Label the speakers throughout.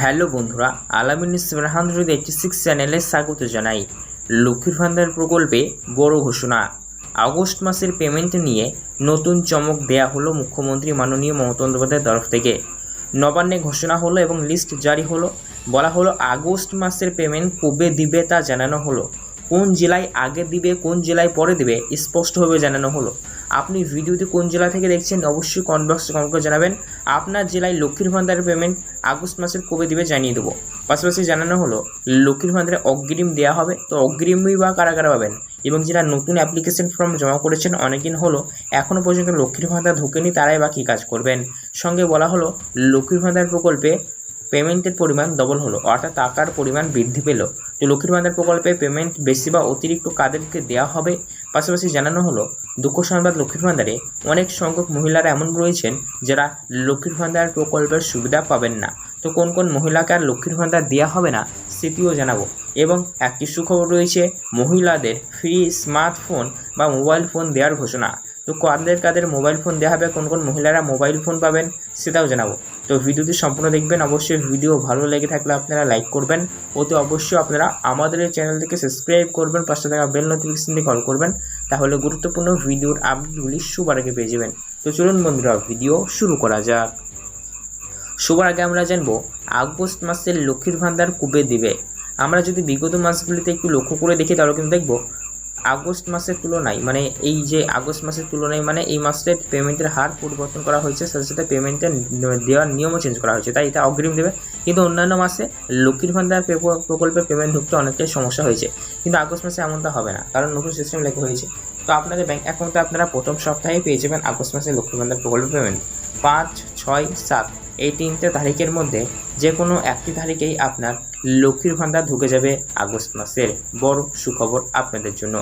Speaker 1: Hello বন্ধুরা, আলামিন ইসরাহান eighty six চ্যানেলে স্বাগত জানাই। লক্ষ্মীর ভান্ডার প্রকল্পে বড় ঘোষণা। আগস্ট মাসের পেমেন্ট নিয়ে নতুন চমক দেয়া হলো মুখ্যমন্ত্রী মাননীয় মমতা বন্দ্যোপাধ্যায়ের তরফ থেকে। নবান্নে ঘোষণা হলো এবং লিস্ট জারি হলো। বলা হলো, আগস্ট মাসের পেমেন্ট কবে দিবে তা জানানো হলো। কোন জেলায় আগে দিবে, কোন জেলায় পরে দিবে, স্পষ্টভাবে জানানো হলো। আপনি ভিডিওতে কোন জেলা থেকে দেখছেন অবশ্যই কমেন্ট বক্সে কমেন্ট করে জানাবেন। আপনার জেলায় লক্ষ্মীর ভান্ডারের পেমেন্ট আগস্ট মাসের কবে দিবে জানিয়ে দেবো। পাশাপাশি জানানো হলো, লক্ষ্মীর ভান্ডারে অগ্রিম দেওয়া হবে, তো অগ্রিমই বা কারা কারা পাবেন? এবং যারা নতুন অ্যাপ্লিকেশন ফর্ম জমা করেছেন, অনেকদিন হলো এখনও পর্যন্ত লক্ষ্মীর ভান্ডার ঢোকেনি, তারাই বা কী কাজ করবেন? সঙ্গে বলা হলো, লক্ষ্মীর ভান্ডার প্রকল্পে পেমেন্টের পরিমাণ ডবল হলো, অর্থাৎ টাকার পরিমাণ বৃদ্ধি পেল। তো লক্ষ্মীর ভান্ডার প্রকল্পে পেমেন্ট বেশি বা অতিরিক্ত কাদেরকে দেওয়া হবে? পাশাপাশি জানানো হলো, দুঃখ সংবাদ লক্ষ্মীর ভান্ডারে অনেক সংখ্যক মহিলারা এমন রয়েছেন যারা লক্ষ্মীর ভান্ডার প্রকল্পের সুবিধা পাবেন না। তো কোন কোন মহিলাকে আর লক্ষ্মীর ভান্ডার দেওয়া হবে না, সেটিও জানাব। এবং একটি সুখবর রয়েছে, মহিলাদের ফ্রি স্মার্টফোন বা মোবাইল ফোন দেওয়ার ঘোষণা। তো কাদের কাদের মোবাইল ফোন দেওয়া হবে, কোন কোন মহিলারা মোবাইল ফোন পাবেন, সেটাও জানাব। তো ভিডিওটি সম্পূর্ণ দেখবেন। অবশ্যই ভিডিও ভালো লেগে থাকলে আপনারা লাইক করবেন। ওতে অবশ্যই আপনারা আমাদের এই চ্যানেলটিকে সাবস্ক্রাইব করবেন, পাশে থাকা বেল নোটিফিকেশনটি কল করবেন, তাহলে গুরুত্বপূর্ণ ভিডিওর আপডেটগুলি সবার আগে পেয়ে যাবেন। তো চলুন বন্ধুরা ভিডিও শুরু করা যাক। সবার আগে আমরা জানব, আগস্ট মাসের লক্ষ্মীর ভান্ডার কবে দিবে? আমরা যদি বিগত মাসগুলিতে একটু লক্ষ্য করে দেখি, তাহলে কিন্তু দেখব আগস্ট মাসের তুলনায় মানে এই যে আগস্ট মাসের তুলনায় মানে এই মাসের পেমেন্টের হার পরিবর্তন করা হয়েছে, সাথে সাথে পেমেন্টের দেওয়ার নিয়মও চেঞ্জ করা হয়েছে, তাই এটা অগ্রিম দেবে। কিন্তু অন্যান্য মাসে লক্ষ্মীর ভান্ডার প্রকল্পের প্রকল্পে পেমেন্ট ঢুকতে অনেকটাই সমস্যা হয়েছে। কিন্তু আগস্ট মাসে এমনটা হবে না, কারণ নতুন সিস্টেম লেখা হয়েছে। তো আপনাদের ব্যাঙ্ক অ্যাকাউন্টে আপনারা প্রথম সপ্তাহে পেয়ে যাবেন আগস্ট মাসে লক্ষ্মীর ভান্ডার প্রকল্পে পেমেন্ট পাঁচ, ছয়, সাত, এই তিনটে তারিখের মধ্যে যে কোনো একটি তারিখেই আপনার লক্ষ্মীর ভান্ডার ঢুকে যাবে আগস্ট মাসের বড় সুখবর আপনাদের জন্য।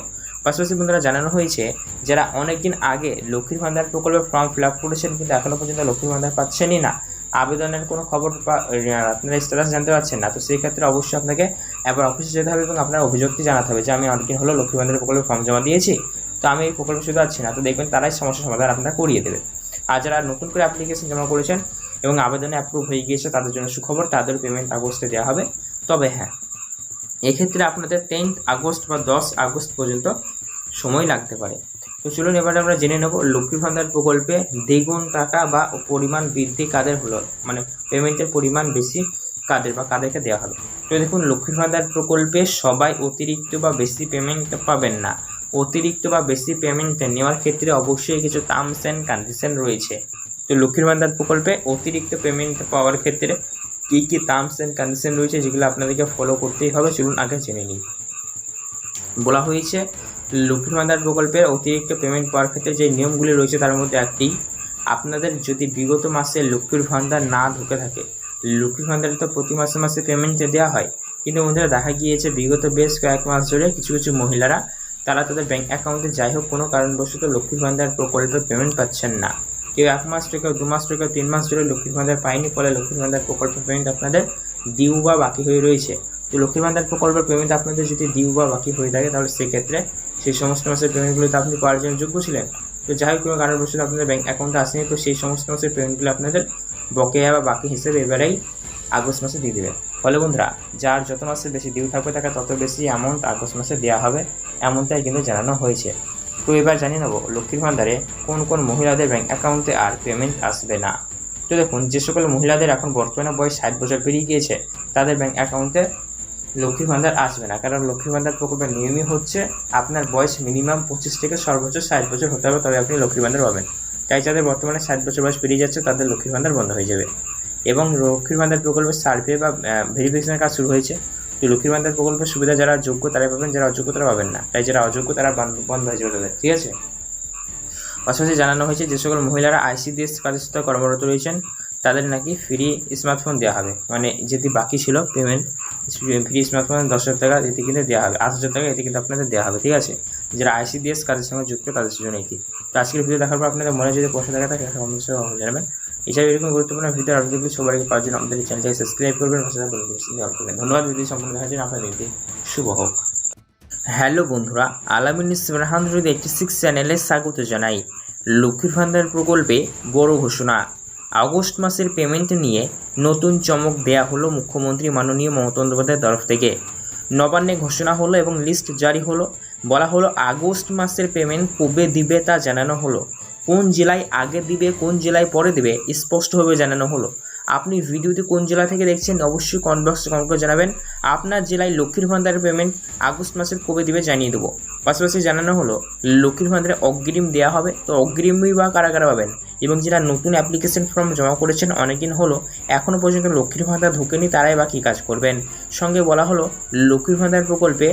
Speaker 1: পাশাপাশি বন্ধুরা, জানানো হয়েছে, যারা অনেকদিন আগে লক্ষ্মীর ভান্ডার প্রকল্পে ফর্ম ফিল আপ করেছেন, কিন্তু এখনও পর্যন্ত লক্ষ্মীর ভান্ডার পাচ্ছেনই না। আবেদনের কোনো খবর বা আপনারা স্ট্যাটাস জানতে পারছেন না, তো সেই ক্ষেত্রে অবশ্যই আপনাকে একবার অফিসে যেতে হবে এবং আপনার অভিযোগটি জানাতে হবে যে, আমি অনেকদিন হলো লক্ষ্মীর ভান্ডার প্রকল্পে ফর্ম জমা দিয়েছি। তো আমি এই প্রকল্প শুধু পাচ্ছি না, তো দেখবেন তারাই সমস্যার সমাধান আপনারা করিয়ে দেবে। আর যারা নতুন করে অ্যাপ্লিকেশন জমা করেছেন এবং আবেদনে অ্যাপ্রুভ হয়ে গিয়েছে, তাদের জন্য সুখবর তাদের পেমেন্ট আগস্টে দেওয়া হবে। তবে হ্যাঁ এক্ষেত্রে আপনাদের টেন্থ আগস্ট বা দশ আগস্ট পর্যন্ত সময় লাগতে পারে। তো চলুন এবারে আমরা জেনে নেব লক্ষ্মী ভান্ডার প্রকল্পে দ্বিগুণ টাকা বা পরিমাণ বৃদ্ধি কাদের হলো মানে পেমেন্টের পরিমাণ বেশি কাদের বা কাদেরকে দেওয়া হবে। তো দেখুন লক্ষ্মীর ভান্ডার প্রকল্পে সবাই অতিরিক্ত বা বেশি পেমেন্ট পাবেন না। অতিরিক্ত বা বেশি পেমেন্ট নেওয়ার ক্ষেত্রে অবশ্যই কিছু টার্মস অ্যান্ড কন্ডিশন রয়েছে। তো লক্ষ্মীর ভান্ডার প্রকল্পে অতিরিক্ত পেমেন্ট পাওয়ার ক্ষেত্রে কী কী টার্মস অ্যান্ড কন্ডিশন রয়েছে যেগুলো আপনাদেরকে ফলো করতেই হবে, চলুন আগে জেনে নিই। বলা হয়েছে, লক্ষ্মীর ভান্ডার প্রকল্পের অতিরিক্ত পেমেন্ট পাওয়ার ক্ষেত্রে যে নিয়মগুলি রয়েছে তার মধ্যে একটি, আপনাদের যদি বিগত মাসে লক্ষ্মীর ভান্ডার না ঢুকে থাকে, লক্ষ্মীর ভান্ডারে তো প্রতি মাসে মাসে পেমেন্ট দেওয়া হয়, কিন্তু বন্ধুরা দেখা গিয়েছে বিগত বেশ কয়েক মাস ধরে কিছু কিছু মহিলারা তারা তাদের ব্যাংক অ্যাকাউন্টে যাই হোক, কোনো কারণবশত লক্ষ্মীর ভান্ডার প্রকল্পের পেমেন্ট পাচ্ছেন না। কেউ এক মাস থেকে দু মাস থেকে তিন মাস ধরে লক্ষ্মীর ভান্ডার পায়নি, ফলে লক্ষ্মীর ভান্ডার প্রকল্পের পেমেন্ট আপনাদের দিউ বা বাকি হয়ে রয়েছে। তো লক্ষ্মীর ভান্ডার প্রকল্পের পেমেন্ট আপনাদের যদি দিউ বা বাকি হয়ে থাকে, তাহলে সেক্ষেত্রে সেই সমস্ত মাসের পেমেন্টগুলোতে আপনি পাওয়ার জন্য যোগ্য ছিলেন। তো যাই হোক, কোনো কারণবশত আপনাদের ব্যাংক অ্যাকাউন্টে আসেনি, তো সেই সমস্ত মাসের পেমেন্টগুলো আপনাদের বকেয়া বা বাকি হিসেবে এবারেই আগস্ট মাসে দিয়ে দেবে। ফলে বন্ধুরা, যার যত মাসে বেশি ডিউ থাকবে তাকে তত বেশি অ্যামাউন্ট আগস্ট মাসে দেওয়া হবে, এমনটাই কিন্তু জানানো হয়েছে। তো এবার জানিয়ে নেব, লক্ষ্মীর ভান্ডারে কোন কোন মহিলাদের ব্যাংক অ্যাকাউন্টে আর পেমেন্ট আসবে না। তো দেখুন, যে সকল মহিলাদের এখন বর্তমানে বয়স ষাট বছর পেরিয়ে গিয়েছে, তাদের ব্যাংক অ্যাকাউন্টে লক্ষ্মীর ভান্ডার আসবে না। কারণ লক্ষ্মীর ভান্ডার প্রকল্পের নিয়মই হচ্ছে আপনার বয়স মিনিমাম পঁচিশ থেকে সর্বোচ্চ ষাট বছর হতে হবে, তবে আপনি লক্ষ্মীর ভান্ডার পাবেন। তাই যাদের বর্তমানে ষাট বছর বয়স পেরিয়ে যাচ্ছে, তাদের লক্ষ্মীর ভান্ডার বন্ধ হয়ে যাবে। এবং লক্ষ্মীর ভান্ডার প্রকল্পের সার্ভে বা ভেরিফিকেশনের কাজ শুরু হয়েছে। তো লক্ষ্মীর ভান্ডার প্রকল্পের সুবিধা যারা যোগ্য তারাই পাবেন, যারা অযোগ্য তারা পাবেন না। তাই যারা অযোগ্য তারা বন্ধ- বন্ধ হয়ে যাবে তাদের, ঠিক আছে? পাশাপাশি জানানো হয়েছে যে সকল মহিলারা আইসিডিএস কাজের সাথে কর্মরত রয়েছেন। তাদের নাকি ফ্রি স্মার্টফোন দেওয়া হবে। মানে যদি বাকি ছিল পেমেন্ট ফ্রি স্মার্টফোন দশ হাজার টাকা এটি কিন্তু দেওয়া হবে, আট হাজার টাকা এটি কিন্তু আপনাদের দেওয়া হবে, ঠিক আছে? যারা আইসিডিএস কাজের সঙ্গে যুক্ত, তাদের জন্য এটি। তো আজকের ভিডিও দেখার পর আপনাদের মনে যদি প্রশ্ন দেখা থাকে অবশ্যই জানাবেন। এছাড়া এরকম গুরুত্বপূর্ণ ভিডিও আপডেটগুলি সবার পাওয়ার জন্য আমাদের চ্যানেলটাকে সাবস্ক্রাইব করবেন করবেন ধন্যবাদ ভিডিও সম্পূর্ণ দেখার জন্য আপনার দিনটি শুভ হোক। হ্যালো বন্ধুরা, আলামিন ইসরাহান এইটটি সিক্স চ্যানেলে স্বাগত জানাই। লক্ষ্মীর ভান্ডার প্রকল্পে বড় ঘোষণা। আগস্ট মাসের পেমেন্ট নিয়ে নতুন চমক দেয়া হলো মুখ্যমন্ত্রী মাননীয় মমতা বন্দ্যোপাধ্যায়ের তরফ থেকে। নবান্নে ঘোষণা হলো এবং লিস্ট জারি হলো। বলা হলো আগস্ট মাসের পেমেন্ট কবে দিবে তা জানানো হলো। কোন জেলায় আগে দিবে, কোন জেলায় পরে দিবে, স্পষ্টভাবে জানানো হলো। আপনি ভিডিওতে কোন জেলা থেকে দেখছেন অবশ্যই কমেন্ট বক্সে কমেন্ট করে জানাবেন। আপনার জেলায় লক্ষ্মীর ভান্ডারের পেমেন্ট আগস্ট মাসের কবে দিবে জানিয়ে দেবো। পাশাপাশি জানানো হলো, লক্ষ্মীর ভান্ডারে অগ্রিম দেওয়া হবে, তো অগ্রিমই বা কারা কারা পাবেন? এবং যারা নতুন অ্যাপ্লিকেশন ফর্ম জমা করেছেন, অনেকদিন হলো এখনও পর্যন্ত লক্ষ্মীর ভান্ডার ঢোকেনি, তারাই বা কী কাজ করবেন? সঙ্গে বলা হলো, লক্ষ্মীর ভান্ডার প্রকল্পে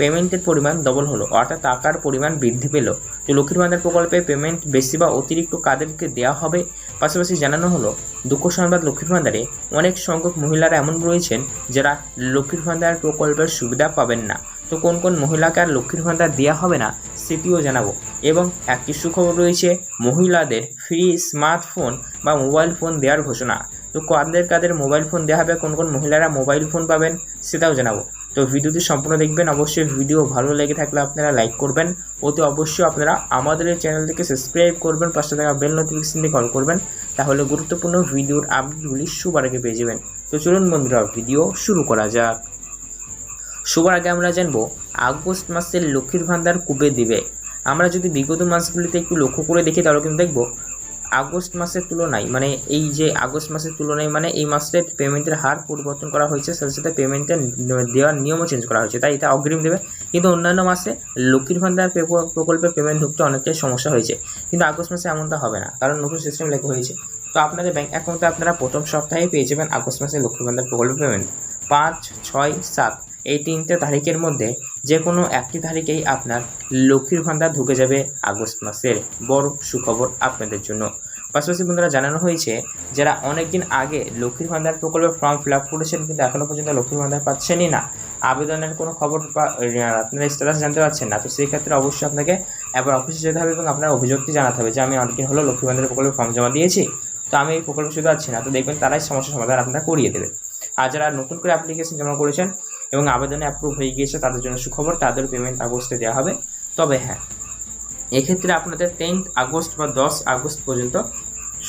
Speaker 1: পেমেন্টের পরিমাণ ডবল হলো, অর্থাৎ টাকার পরিমাণ বৃদ্ধি পেল। তো লক্ষ্মীর ভান্ডার প্রকল্পে পেমেন্ট বেশি বা অতিরিক্ত কাদেরকে দেওয়া হবে? পাশাপাশি জানানো হলো, দুঃখ সংবাদ লক্ষ্মীর ভান্ডারে অনেক সংখ্যক মহিলারা এমন রয়েছেন যারা লক্ষ্মীর ভান্ডার প্রকল্পের সুবিধা পাবেন না। তো কোন কোন মহিলাকে আর লক্ষ্মীর ভান্ডার দেওয়া হবে না, সেটিও জানাব। এবং একটি সুখবর রয়েছে, মহিলাদের ফ্রি স্মার্টফোন বা মোবাইল ফোন দেওয়ার ঘোষণা। তো কাদের কাদের মোবাইল ফোন দেওয়া হবে, কোন কোন মহিলারা মোবাইল ফোন পাবেন, সেটাও জানাব। তো ভিডিওটি সম্পূর্ণ দেখবেন। অবশ্যই ভিডিও ভালো লেগে থাকলে আপনারা লাইক করবেন। অতি অবশ্যই আপনারা আমাদের এই চ্যানেলটিকে সাবস্ক্রাইব করবেন, পাশে থাকা বেল নোটিফিকেশনটি কল করবেন। তাহলে গুরুত্বপূর্ণ ভিডিওর আপডেটগুলি সবার আগে পেয়ে যাবেন। তো চলুন বন্ধুরা, ভিডিও শুরু করা যাক। সবার আগে আমরা জানব, আগস্ট মাসের লক্ষ্মীর ভান্ডার কবে দিবে? আমরা যদি বিগত মাসগুলিতে একটু লক্ষ্য করে দেখি, তাহলে কিন্তু দেখব আগস্ট মাসের তুলনায় মানে এই যে আগস্ট মাসের তুলনায় মানে এই মাসের পেমেন্টের হার পরিবর্তন করা হয়েছে, সাথে সাথে পেমেন্টের দেওয়ার নিয়মও চেঞ্জ করা হয়েছে, তাই এটা অগ্রিম দেবে। কিন্তু অন্যান্য মাসে লক্ষ্মীর ভান্ডার প্রকল্পের পেমেন্ট ঢুকতে অনেকটাই সমস্যা হয়েছে, কিন্তু আগস্ট মাসে এমনটা হবে না, কারণ নতুন সিস্টেম লেখা হয়েছে। তো আপনাদের ব্যাঙ্ক অ্যাকাউন্টে আপনারা প্রথম সপ্তাহে পেয়ে যাবেন আগস্ট মাসে লক্ষ্মীর ভান্ডার প্রকল্পের পেমেন্ট পাঁচ, ছয়, সাত। এই তিনটে তারিখের মধ্যে যে কোনো একটি তারিখেই আপনার লক্ষ্মীর ভান্ডার ঢুকে যাবে আগস্ট মাসের বড় সুখবর আপনাদের জন্য। পাশাপাশি বন্ধুরা জানানো হয়েছে, যারা অনেকদিন আগে লক্ষ্মীর ভান্ডার প্রকল্পের ফর্ম ফিল আপ করেছেন কিন্তু এখনও পর্যন্ত লক্ষ্মীর ভান্ডার পাচ্ছেনই না। আবেদনের কোনো খবর বা আপনারা স্ট্যাটাস জানতে পারছেন না, তো সেই ক্ষেত্রে অবশ্যই আপনাকে একবার অফিসে যেতে হবে এবং আপনার অভিযোগটি জানাতে হবে যে আমি অনেকদিন হলো লক্ষ্মীর ভান্ডার প্রকল্পের ফর্ম জমা দিয়েছি, তো আমি এই প্রকল্প শুধু পাচ্ছি না, তো দেখবেন তারাই সমস্যার সমাধান আপনারা করিয়ে দেবে। আর যারা নতুন করে অ্যাপ্লিকেশন জমা করেছেন এবং আবেদনে অ্যাপ্রুভ হয়ে গিয়েছে, তাদের জন্য সুখবর, তাদের পেমেন্ট আগস্টে দেওয়া হবে। তবে হ্যাঁ এক্ষেত্রে আপনাদের টেন্থ আগস্ট বা দশ আগস্ট পর্যন্ত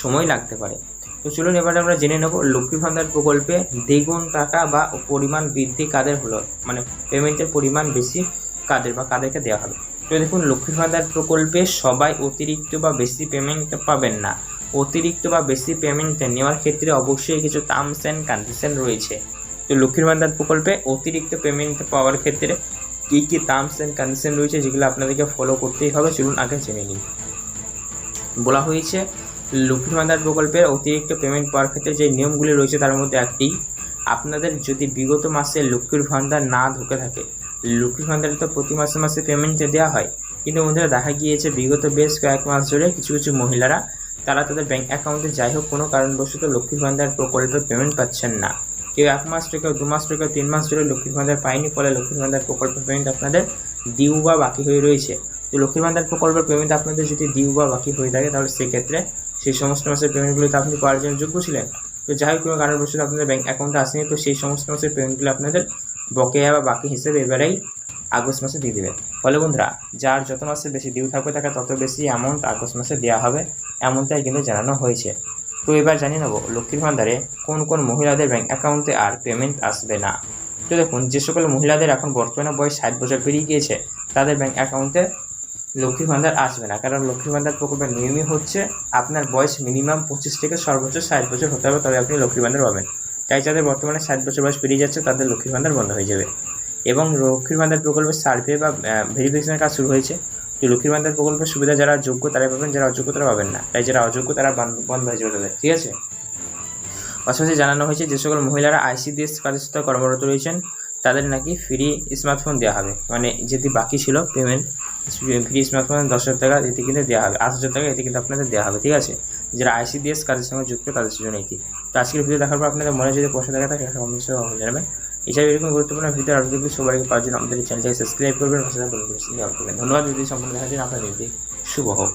Speaker 1: সময় লাগতে পারে। তো চলুন এবারে আমরা জেনে নেব লক্ষ্মী ভান্ডার প্রকল্পে দ্বিগুণ টাকা বা পরিমাণ বৃদ্ধি কাদের হলো মানে পেমেন্টের পরিমাণ বেশি কাদের বা কাদেরকে দেওয়া হবে। তো দেখুন, লক্ষ্মী ভান্ডার প্রকল্পে সবাই অতিরিক্ত বা বেশি পেমেন্ট পাবেন না। অতিরিক্ত বা বেশি পেমেন্ট নেওয়ার ক্ষেত্রে অবশ্যই কিছু টার্মস অ্যান্ড কন্ডিশন রয়েছে। তো লক্ষ্মীর ভান্ডার প্রকল্পে অতিরিক্ত পেমেন্ট পাওয়ার ক্ষেত্রে কী কী টার্মস অ্যান্ড কন্ডিশন রয়েছে যেগুলো আপনাদেরকে ফলো করতেই হবে, চলুন আগে জেনে নিন বলা হয়েছে, লক্ষ্মীর ভান্ডার প্রকল্পের অতিরিক্ত পেমেন্ট পাওয়ার ক্ষেত্রে যে নিয়মগুলি রয়েছে তার মধ্যে একটি, আপনাদের যদি বিগত মাসে লক্ষ্মীর ভান্ডার না ঢুকে থাকে, লক্ষ্মীর ভান্ডারে তো প্রতি মাসে মাসে পেমেন্ট দেওয়া হয়, কিন্তু বন্ধুরা দেখা গিয়েছে বিগত বেশ কয়েক মাস ধরে কিছু কিছু মহিলারা, তারা তাদের ব্যাঙ্ক অ্যাকাউন্টে যাই হোক কোনো কারণবশত লক্ষ্মীর ভান্ডার প্রকল্পের পেমেন্ট পাচ্ছেন না। কেউ এক মাস থেকে দু মাস থেকে তিন মাস ধরে লক্ষ্মীর ভান্ডার পায়নি, ফলে লক্ষ্মীর ভান্ডার প্রকল্পের পেমেন্ট আপনাদের দিউ বা বাকি হয়ে রয়েছে। তো লক্ষ্মীর ভান্ডার প্রকল্পের পেমেন্ট আপনাদের যদি দিউ বা বাকি হয়ে থাকে, তাহলে সেক্ষেত্রে সেই সমস্ত মাসের পেমেন্টগুলোতে আপনি পাওয়ার জন্য যোগ্য ছিলেন। তো যাই হোক, কোনো কারণবশত আপনাদের ব্যাঙ্ক অ্যাকাউন্টে আসেনি, তো সেই সমস্ত মাসের পেমেন্টগুলো আপনাদের বকেয়া বা বাকি হিসেবে এবারেই আগস্ট মাসে দিয়ে দেবে ফলে বন্ধুরা, যার যত মাসে বেশি ডিউ থাকবে তাকে তত বেশি অ্যামাউন্ট আগস্ট মাসে দেওয়া হবে, এমনটাই কিন্তু জানানো হয়েছে। তো এবার জানিয়ে নেব, লক্ষ্মীর ভান্ডারে কোন কোন মহিলাদের ব্যাংক অ্যাকাউন্টে আর পেমেন্ট আসবে না। তো দেখুন, যে সকল মহিলাদের এখন বর্তমানে বয়স ষাট বছর পেরিয়ে গিয়েছে, তাদের ব্যাংক অ্যাকাউন্টে লক্ষ্মীর ভান্ডার আসবে না। কারণ লক্ষ্মীর ভান্ডার প্রকল্পের নিয়মই হচ্ছে আপনার বয়স মিনিমাম পঁচিশ থেকে সর্বোচ্চ ষাট বছর হতে হবে, তবে আপনি লক্ষ্মীর ভান্ডার পাবেন। তাই যাদের বর্তমানে ষাট বছর বয়স পেরিয়ে যাচ্ছে, তাদের লক্ষ্মীর ভান্ডার বন্ধ হয়ে যাবে। এবং লক্ষ্মীর ভান্ডার প্রকল্পের সার্ভে বা ভেরিফিকেশনের কাজ শুরু হয়েছে। তো লক্ষ্মীর ভান্ডার প্রকল্পের সুবিধা যারা যোগ্য, তারা পাবেন, যারা অযোগ্য, তারা পাবেন না। তাই যারা অযোগ্য, তারা বন্ধ- হয়ে যাবে তাদের ঠিক আছে? পাশাপাশি জানানো হয়েছে, যে সকল মহিলারা আইসিডিএস কাজের সাথে কর্মরত রয়েছেন, তাদের নাকি ফ্রি স্মার্টফোন দেওয়া হবে। মানে যদি বাকি ছিল পেমেন্ট ফ্রি স্মার্টফোন দশ হাজার টাকা এটি কিন্তু দেওয়া হবে, আট হাজার টাকা এটি কিন্তু আপনাদের দেওয়া হবে, ঠিক আছে? যারা আইসিডিএস কাজের সঙ্গে যুক্ত, তাদের জন্য এটি। তো আজকের ভিডিও দেখার পর আপনাদের মনে যদি প্রশ্ন দেখা থাকে জানাবেন। এছাড়া এরকম গুরুত্বপূর্ণ ভিডিও আপডেটগুলি সবার সবাই পাওয়ার জন্য আমাদের চ্যানেলটাকে সাবস্ক্রাইব করবেন ধন্যবাদ, যদি সম্পূর্ণ দেখার জন্য আপনার শুভ হোক।